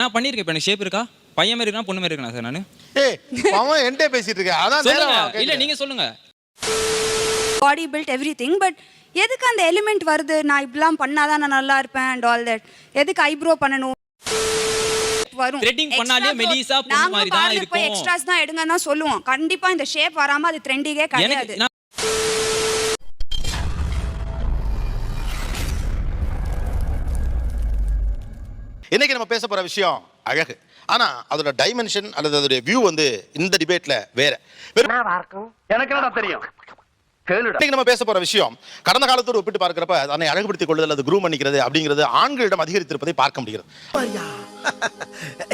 நான் பண்ணியிருக்கேன். இப்போ எனக்கு ஷேப் இருக்கா? பையன் மாதிரி இருக்கா? பொண்ணு மாதிரி இருக்கா சார் நான்? ஏய் அவன் என்கிட்ட பேசிட்டு இருக்கேன் அதான் சொல்லுங்க. நேரா இல்ல நீங்க சொல்லுங்க. Body build everything but எதுக்கு அந்த எலிமெண்ட் வருது? நான் இப்படிலாம் பண்ணாதான் நான் நல்லா இருப்பேன் அண்ட் ஆல் தட் எதுக்கு ஐப்ரோ பண்ணணும்? வரும். Threading பண்ணாலே Extra மெலிசா growth. பொண்ணு நாங்க மாதிரி தான் பார்லர் போய் இருக்கும். எக்ஸ்ட்ராஸ் தான் எடுங்கன்னு தான் சொல்லுவோம். கண்டிப்பா இந்த ஷேப் வராம அது ட்ரெண்டிங்கே கிடையாது. நான் இன்னைக்கு நம்ம பேச போற விஷயம் அழகு. ஆனா அதோட டைமென்ஷன் அல்லது அதோட வியூ வந்து இந்த டிபேட்ல வேற. எனக்கு தெரியும்? கேளுடா. இன்னைக்கு நம்ம பேச போற விஷயம் கடந்த காலத்தோடு ஒப்பிட்டு பார்க்கிறப்ப தன்னை அழகுபடுத்திக் கொள்ளுதல் அல்லது குரூம் பண்ணிக்கிறது அப்படிங்கிறது ஆண்களிடம் அதிகரித்திருப்பதை பார்க்க முடிகிறது.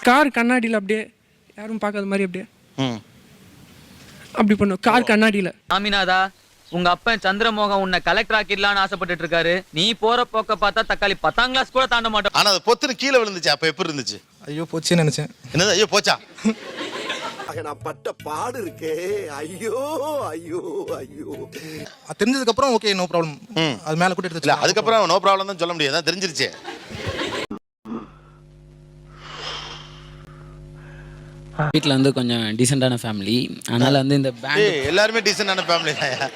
கார் கண்ணாடியில் அப்படியே யாரும் பார்க்காத மாதிரி அப்படியே. ம். அப்படி பண்ணும். கார் கண்ணாடியில். சாமிநாதா உங்க அப்பன் சந்திரமோகன் உன்னை கலெக்டர் ஆக்கிடலாம்னு ஆசைப்பட்டுட்டு இருக்காரு நீ போற போக்க பார்த்தா தக்காளி பத்தாம் கிளாஸ் கூட தாண்ட மாட்டோம். ஆனா அது பொத்துன்னு கீழே விழுந்துச்சு. அப்ப எப்படி இருந்துச்சு? ஐயோ போச்சுன்னு நினைச்சேன். என்னது? ஐயோ போச்சா? நான் பட்ட பாடு இருக்கே. ஐயோ ஐயோ ஐயோ. அது தெரிஞ்சதுக்கு அப்புறம் ஓகே நோ ப்ராப்ளம் அது மேல கூட எடுத்து. அதுக்கப்புறம் நோ ப்ராப்ளம் தான் சொல்ல முடியாது தெரிஞ்சிருச்சே. வீட்டில் வந்து கொஞ்சம் டீசெண்டான ஃபேமிலி அதனால வந்து இந்த ஏய் எல்லாருமே டீசென்டான ஃபேமிலி தான்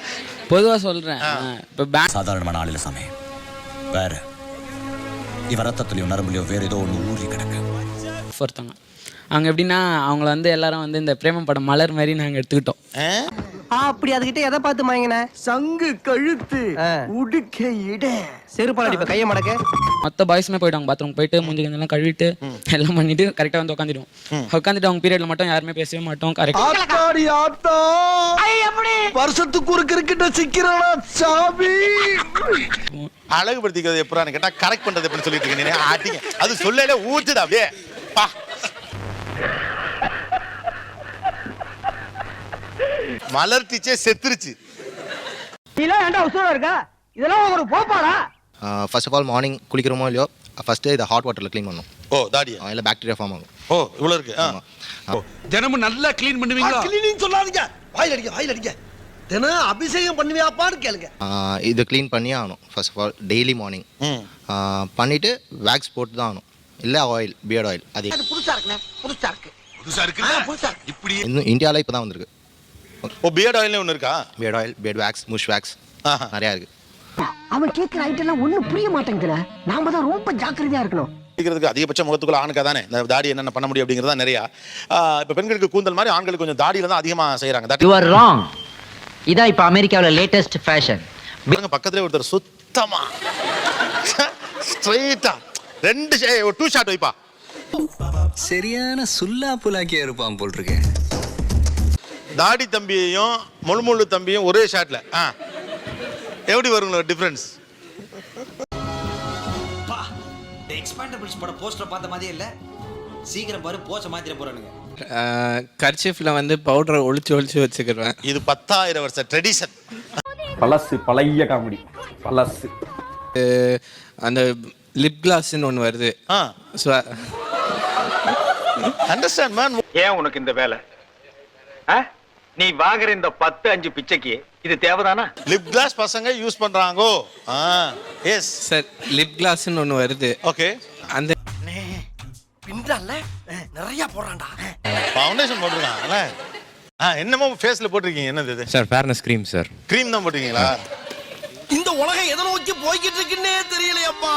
பொதுவாக சொல்கிறேன் இப்போ பேங்க் சாதாரணமான ஆளில சாமி. வேற. இவ ரத்தத்துலயும் நரம்புலயும் வேற ஏதோ ஒண்ணு ஊறி கிடக்கு. ஒருத்தவங்க. அவங்க எப்படின்னா அவங்கள வந்து எல்லாரும் வந்து இந்த பிரேமம் படம் மலர் மாதிரி நாங்கள் எடுத்துக்கிட்டோம். அப்படி அதுகிட்ட எதை பார்த்து மாங்கின சங்கு கழுத்து உடுக்க இட. செருப்பால் அடிப்ப கைய மடக்க. மொத்த பாய்ஸுமே போயிட்டாங்க பாத்ரூம் போயிட்டு மூஞ்சி கொஞ்சம் கழுவிட்டு எல்லாம் பண்ணிட்டு கரெக்டாக வந்து உட்காந்துடுவோம் உட்காந்துட்டு அவங்க பீரியட்ல மட்டும் யாருமே பேசவே மாட்டோம் கரெக்ட் வருஷத்துக்கு ஒரு கிரிக்கெட்ட சிக்கிறானா சாமி? அழகுபடுத்திக்கிறது எப்படான்னு கேட்டா கரெக்ட் பண்றது எப்படின்னு சொல்லிட்டு இருக்கீங்க அது சொல்லல ஊத்துது அப்படியே. மலர்த்திச்சே செத்துருச்சு. இதெல்லாம் ஏன்டா உசுரா இருக்கா? இதெல்லாம் ஒரு போப்பாடா? ஃபர்ஸ்ட் ஆஃப் ஆல் மார்னிங் குளிக்கிறோமோ இல்லையோ? ஃபர்ஸ்ட்டு இதை ஹாட் வாட்டரில் க்ளீன் பண்ணும். ஓ தாடியா? இல்லை பாக்டீரியா ஃபார்ம் ஆகும். ஓ இவ்வளவு இருக்கு. ஆ. ஆமா. தினமும் நல்லா க்ளீன் பண்ணுவீங்களா? கிளீனிங் சொல்லாதீங்க. வாயில் அடிக்க வாயில் அடிக்க தினம் அபிஷேகம் பண்ணுவியாப்பான்னு கேளுங்க. இது க்ளீன் பண்ணியே ஆகணும் first of all daily morning. பண்ணிவிட்டு வேக்ஸ் போட்டு தான் ஆகணும். இல்லை ஆயில் பியர்ட் ஆயில் அது. புதுசா இருக்குண்ணே புதுசா இருக்கு. புதுசா இருக்குல்ல? புதுசா இருக்கு. இப்படி இன்னும் இந்தியாவில் இப்போ தான் வந்திருக்கு. ஓ பியர்ட் ஆயில்னு ஒன்று இருக்கா? Beard oil beard wax mush wax ஆஹா. நிறையா இருக்குது அவன் கேட்கிற ஐட்டம் எல்லாம் ஒண்ணும் புரிய மாட்டேங்குதுல. நாம தான் ரொம்ப ஜாக்கிரதையா இருக்கணும். இருக்கிறதுக்கு அதிகபட்ச முகத்துக்குள்ள ஆணுக்கா தானே? இந்த தாடி என்னென்ன பண்ண முடியும் அப்படிங்கிறது தான் நிறையா இப்போ பெண்களுக்கு கூந்தல் மாதிரி ஆண்களுக்கு கொஞ்சம் தாடியில தான் அதிகமாக செய்கிறாங்க யூ ஆர் ராங் இதான் இப்ப அமெரிக்காவுல லேட்டஸ்ட் ஃபேஷன் பக்கத்துலேயே ஒருத்தர் சுத்தமா ஸ்ட்ரைட்டா ரெண்டு டூ ஷாட் வைப்பா. சரியான சுல்லா புலாக்கியா இருப்பான் போல் இருக்கேன் தாடி தம்பியையும் முள்முள்ளு தம்பியும் ஒரே ஷாட்ல ஆ. எப்படி வருங்களா டிஃப்ரென்ஸ் எக்ஸ்பாண்டபிள்ஸ் பட போஸ்டர் பார்த்த மாதிரியே இல்ல. சீக்கிரம் பாரு போச்ச மாத்திர போறானுங்க. கர்ச்சிஃபில் வந்து பவுடரை ஒளிச்சு ஒளிச்சு வச்சுக்கிடுவேன் இது பத்தாயிரம் வருஷ ட்ரெடிஷன் பழசு பழைய காமெடி பழசு. அந்த லிப் கிளாஸ்ன்னு ஒன்று வருது. ஆ. ஸோ அண்டர்ஸ்டாண்ட் மேன் ஏன் உனக்கு இந்த வேலை? ஆ? நீ வாங்குற இந்த பத்து அஞ்சு பிச்சைக்கு இது தேவைதானா? லிப் கிளாஸ் பசங்க யூஸ் பண்றாங்கோ. எஸ் சார் லிப் கிளாஸ்ன்னு ஒன்று வருது. ஓகே அந்த பின்றான்ல நிறைய போடுறான்டா. ஃபவுண்டேஷன் போட்டிருக்காங்கல்ல ஆ என்னமோ ஃபேஸ்ல போட்டிருக்கீங்க என்னது இது? Sir fairness cream sir cream தான் போட்டிருக்கீங்களா? இந்த உலகம் எதை நோக்கி போய்கிட்டு இருக்குன்னே தெரியலையப்பா.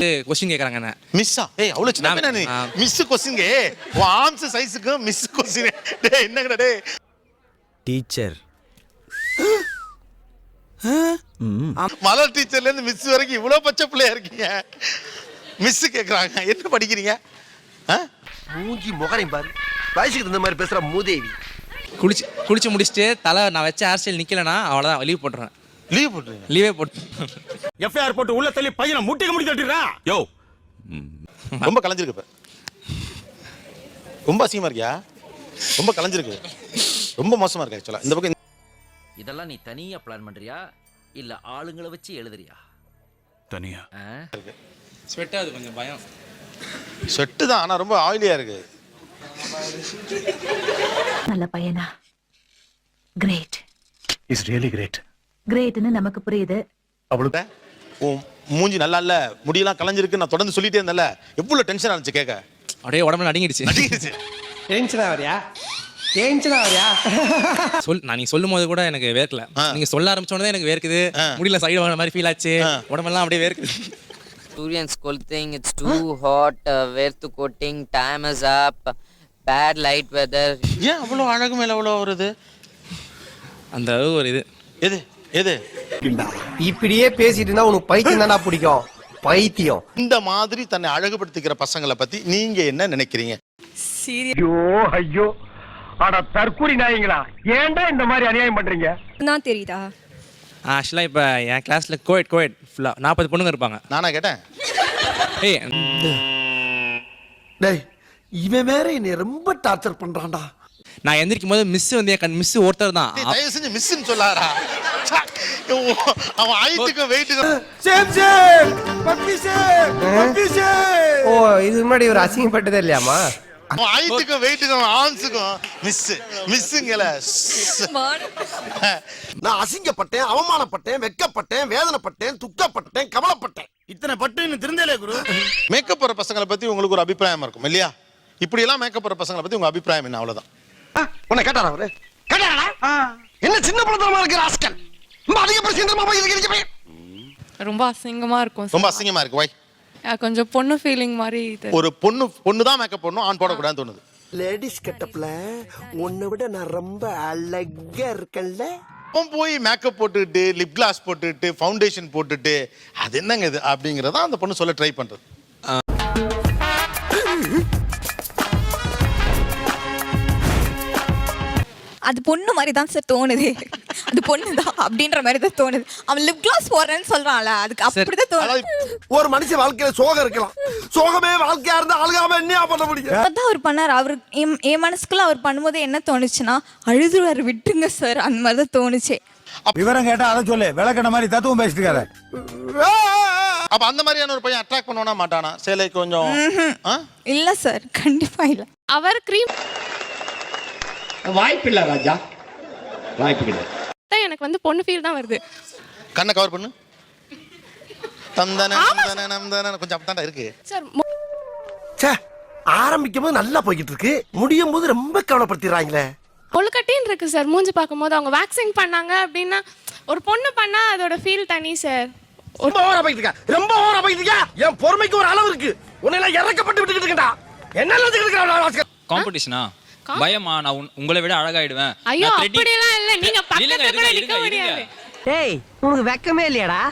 கொஸ்டின் கேட்குறாங்க என்ன? மிஸ்ஸா? ஏய் அவ்வளவு சின்ன நான்- பையனா நீ? ஆ. மிஸ் கொஸ்டின்ங்க உன் ஆர்ம்ஸ் சைஸுக்கு மிஸ் கொஸ்டின் டேய் என்னங்கடா டேய்? டீச்சர் மலர் டீச்சர்ல இருந்து மிஸ் வரைக்கும் இவ்வளவு பச்சை பிள்ளையா இருக்கீங்க? மிஸ் கேக்குறாங்க. என்ன படிக்கிறீங்க? ஆ? மூஞ்சி முகரையும் பாரு. வயசுக்கு தகுந்த மாதிரி பேசுற மூதேவி. குளிச்சு குளிச்சு முடிச்சுட்டு தலை நான் வச்ச ஹேர் ஸ்டைல் நிற்கலனா அவ்வளோதான் லீவ் போட்டுருவேன். லீவ் போட்டுருங்க. லீவே போட்டு எஃப்ஐஆர் போட்டு உள்ள தள்ளி பையனை முட்டிக்க முடி தட்டிடுறா. யோ ரொம்ப கலைஞ்சிருக்கு இப்ப. ரொம்ப அசிங்கமா இருக்கியா? ரொம்ப கலைஞ்சிருக்கு. ரொம்ப மோசமா இருக்கு ஆக்சுவலா. இந்த பக்கம் இதெல்லாம் நீ தனியா பிளான் பண்றியா? இல்ல ஆளுங்களை வச்சு எழுதுறியா? தனியா. ஸ்வெட் ஆகுது கொஞ்சம் பயம். செட்டு தான் ஆனா ரொம்ப ஆயிலியா இருக்கு. நல்ல பையனா. கிரேட் இஸ் ரியலி கிரேட் கிரேட்னு நமக்கு புரியுது. அவளுக்கு? உன் மூஞ்சி நல்லா இல்ல முடியெல்லாம் கலைஞ்சிருக்கு நான் தொடர்ந்து சொல்லிட்டே இருந்தேன்ல. எவ்வளவு டென்ஷன் இருந்துச்சு கேட்க அப்படியே உடம்புல நடுங்கிடுச்சு. நடிகிருச்சு டென்ஷனா வரியா? டென்ஷனா வரியா? சொல் நான் நீங்க சொல்லும் போது கூட எனக்கு வேர்க்கல. நீங்க சொல்ல ஆரம்பிச்சோடனே எனக்கு வேர்க்குது. ஆ. முடியல சைடு வர மாதிரி ஃபீல் ஆச்சு. உடம்பெல்லாம் அப்படியே வேர்க்குது. சூரியன் ஸ்கொல்திங் இட்ஸ் டூ ஹாட் வேர்த்து coating time is up bad light weather ஏன் அவ்வளவு அழகு மேல அவ்வளவு வருது? அந்த அளவு ஒரு இது. எது? எது? இப்படியே பேசிட்டு இருந்தா உனக்கு பைத்தியம் தானா பிடிக்கும். பைத்தியம். இந்த மாதிரி தன்னை அழகுபடுத்திக்கிற பசங்களை பத்தி நீங்க என்ன நினைக்கிறீங்க? ஐயோ ஐயோ. அட தற்கூரி நாயங்களா. ஏன்டா இந்த மாதிரி அநியாயம் பண்றீங்க? தான் தெரியுதா? ஆக்சுவலாக இப்போ என் கிளாஸில் கோயட் கோயட் ஃபுல்லாக நாற்பது பொண்ணுங்க இருப்பாங்க. நானா கேட்டேன்? ஏய் டேய் இவன் வேற என்னை ரொம்ப டார்ச்சர் பண்றான்டா. நான் எந்திரிக்கும் போது மிஸ் வந்து என் கண் மிஸ் ஒருத்தர் தான். தயவு செஞ்சு மிஸ்ன்னு சொல்லாரா அவன் ஆயிரத்துக்கும் வெயிட்டுக்கும் same same puppy same puppy same ஓ இது முன்னாடி ஒரு அசிங்கப்பட்டதே இல்லையாமா அவன் ஆயிரத்துக்கும் வெயிட்டுக்கும் ஆன்ஸுக்கும் மிஸ் மிஸ்ஸுங்கல நான் அசிங்கப்பட்டேன் அவமானப்பட்டேன் வெக்கப்பட்டேன் வேதனைப்பட்டேன் துக்கப்பட்டேன் கவலைப்பட்டேன். இத்தனை பட்டு இன்னும் திருந்தலே குரு. மேக்கப் போற பசங்களை பத்தி உங்களுக்கு ஒரு அபிப்பிராயம் இருக்கும் இல்லையா? இப்படி எல்லாம் மேக்கப் போற பசங்களை பத்தி உங்க அபிப்பிராயம் என்ன அவ்வளவுதான். உன்னை கேட்டாரா அவரு? கேட்டாரா? என்ன சின்ன பழத்தனமா இருக்கிற ஆஸ்கல்? ரொம்ப அதிக பிரச்சனை போய். இதுக்கு ரொம்ப அசிங்கமா இருக்கும் ரொம்ப அசிங்கமா இருக்கு வை. கொஞ்சம் பொண்ணு ஃபீலிங் மாதிரி ஒரு பொண்ணு பொண்ணு தான் மேக்கப் போடணும் ஆண் போடக்கூடாதுன்னு தோணுது. லேடிஸ் கெட்டப்ல உன்னை விட நான் ரொம்ப அழகா இருக்கேன்ல. அவன் போய் மேக்கப் போட்டுக்கிட்டு லிப் கிளாஸ் போட்டுக்கிட்டு ஃபவுண்டேஷன் போட்டுட்டு அது என்னங்க இது அப்படிங்கறத அந்த பொண்ணு சொல்ல ட்ரை பண்றது. அது பொண்ணு மாதிரி தான் சார் தோணுது. அது பொண்ணு தான் அப்படின்ற மாதிரி தான் தோணுது. அவன் லிப் கிளாஸ் போடுறேன்னு சொல்றான்ல அதுக்கு அப்படிதான் தோணுது. ஒரு மனுஷன் வாழ்க்கையில சோகம் இருக்கலாம். சோகமே வாழ்க்கையா இருந்தா அழுகாம என்ன பண்ண முடியும்? அதான் அவர் பண்ணார். அவர் என் மனசுக்குள்ள அவர் பண்ணும்போது என்ன தோணுச்சுன்னா அழுதுவார் விட்டுருங்க சார் அந்த மாதிரி தான் தோணுச்சு. விவரம் கேட்டா அதை சொல்லு. விளக்கண மாதிரி தத்துவம் பேசிட்டு இருக்காத அப்ப அந்த மாதிரியான ஒரு பையன் அட்ராக்ட் பண்ணுவானா மாட்டானா? சேலை கொஞ்சம்? இல்ல சார் கண்டிப்பா இல்ல. அவர் க்ரீம் வாய்ப்பில்லை ராஜா. வாய்ப்பு கிடையாது. எனக்கு வந்து பொண்ணு ஃபீல் தான் வருது. கண்ணை கவர் பண்ணு. தந்தன நந்தன நந்தன கொஞ்சம் அப்படித்தான்டா இருக்கு. சார் ச்சே ஆரம்பிக்கும் போது நல்லா போய்கிட்டு இருக்கு முடியும் போது ரொம்ப கவலைப்படுத்திடுறாங்களே. கொழுக்கட்டின்னு இருக்கு சார். மூஞ்சி பார்க்கும்போது அவங்க வேக்சிங் பண்ணாங்க அப்படின்னா ஒரு பொண்ணு பண்ணா அதோட ஃபீல் தனி சார். ரொம்ப ஓவரா போயிட்டு இருக்கா ரொம்ப ஓவரா போயிட்டு இருக்கா என் பொறுமைக்கு ஒரு அளவு இருக்கு. உன்னை எல்லாம் இறக்கப்பட்டு விட்டுக்கிட்டு இருக்கா என்ன காம்படிஷனா பயமா நான் உன்- உங்களை விட அழகாயிடுவேன். ஐயோ நான் threading- அப்படியெல்லாம் இல்ல. நீங்க பக்கத்துல கூட இருங்க, நிக்க இருங்க, முடியாது. டேய் உனக்கு வெக்கமே இல்லையாடா.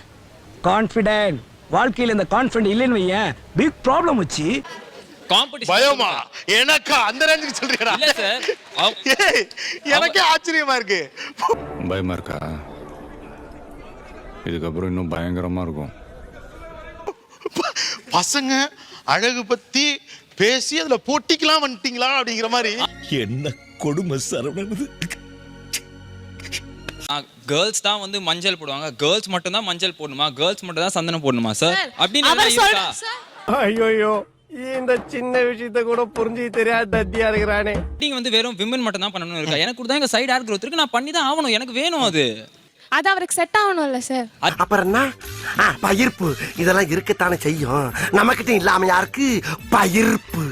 கான்ஃபிடென்ட் வாழ்க்கையில இந்த கான்ஃபிடென்ட் இல்லைன்னு வையேன். பிக் ப்ராப்ளம் வச்சு Competition பயமா? எனக்கா? அந்த ரேஞ்சுக்கு இல்ல அவ- ஏய், எனக்கே ஆச்சரியமா இருக்கு. பயமா இருக்கா? இதுக்கப்புறம் இன்னும் பயங்கரமா இருக்கும். பசங்க அழகு பத்தி பேசி அதுல போட்டிக்கலாம் வந்துட்டீங்களா அப்படிங்கிற மாதிரி. என்ன கொடுமை சரவணன் கேர்ள்ஸ் தான் வந்து மஞ்சள் போடுவாங்க. கேர்ள்ஸ் மட்டும் தான் மஞ்சள் போடணுமா? கேர்ள்ஸ் மட்டும் தான் சந்தனம் போடணுமா சார் அப்படின்னு ஐயோ இந்த சின்ன விஷயத்த கூட புரிஞ்சு தெரியாத தத்தியா இருக்கிறானே. நீங்க வந்து வெறும் விமன் மட்டும் தான் பண்ணணும் இருக்கா? எனக்கு கூட தான் எங்க சைடு ஹேர் growth இருக்கு. நான் பண்ணி தான் ஆகணும். எனக்கு வேணும் அது. அது அவருக்கு செட் ஆகணும்ல சார். அப்புறம் என்ன? பயிர்ப்பு. இதெல்லாம் இருக்கத்தானே செய்யும். நம்மகிட்ட இல்லாம யாருக்கு பயிர்ப்பு.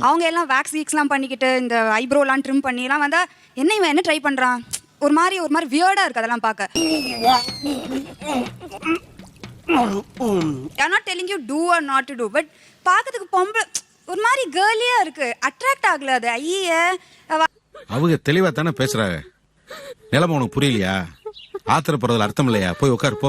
அவங்க எல்லாம் வேக்ஸ் கீக்ஸ்லாம் பண்ணிக்கிட்டு இந்த ஐப்ரோலாம் ட்ரிம் பண்ணிலாம் வந்தா என்ன இவன் என்ன ட்ரை பண்றான்? ஒரு மாதிரி ஒரு மாதிரி வியர்டா இருக்கு அதெல்லாம் பார்க்க I not telling you to or not to do but பார்க்கறதுக்கு பொம்பளை ஒரு மாதிரி கேர்லியா இருக்கு. அட்ராக்ட் ஆகல அது. ஐய. அவங்க தெளிவா தானே பேசுறாங்க. நிலைமை உனக்கு புரியலையா? ஆத்திரப்படுறதுல அர்த்தம் இல்லையா? போய் உட்காரு போ.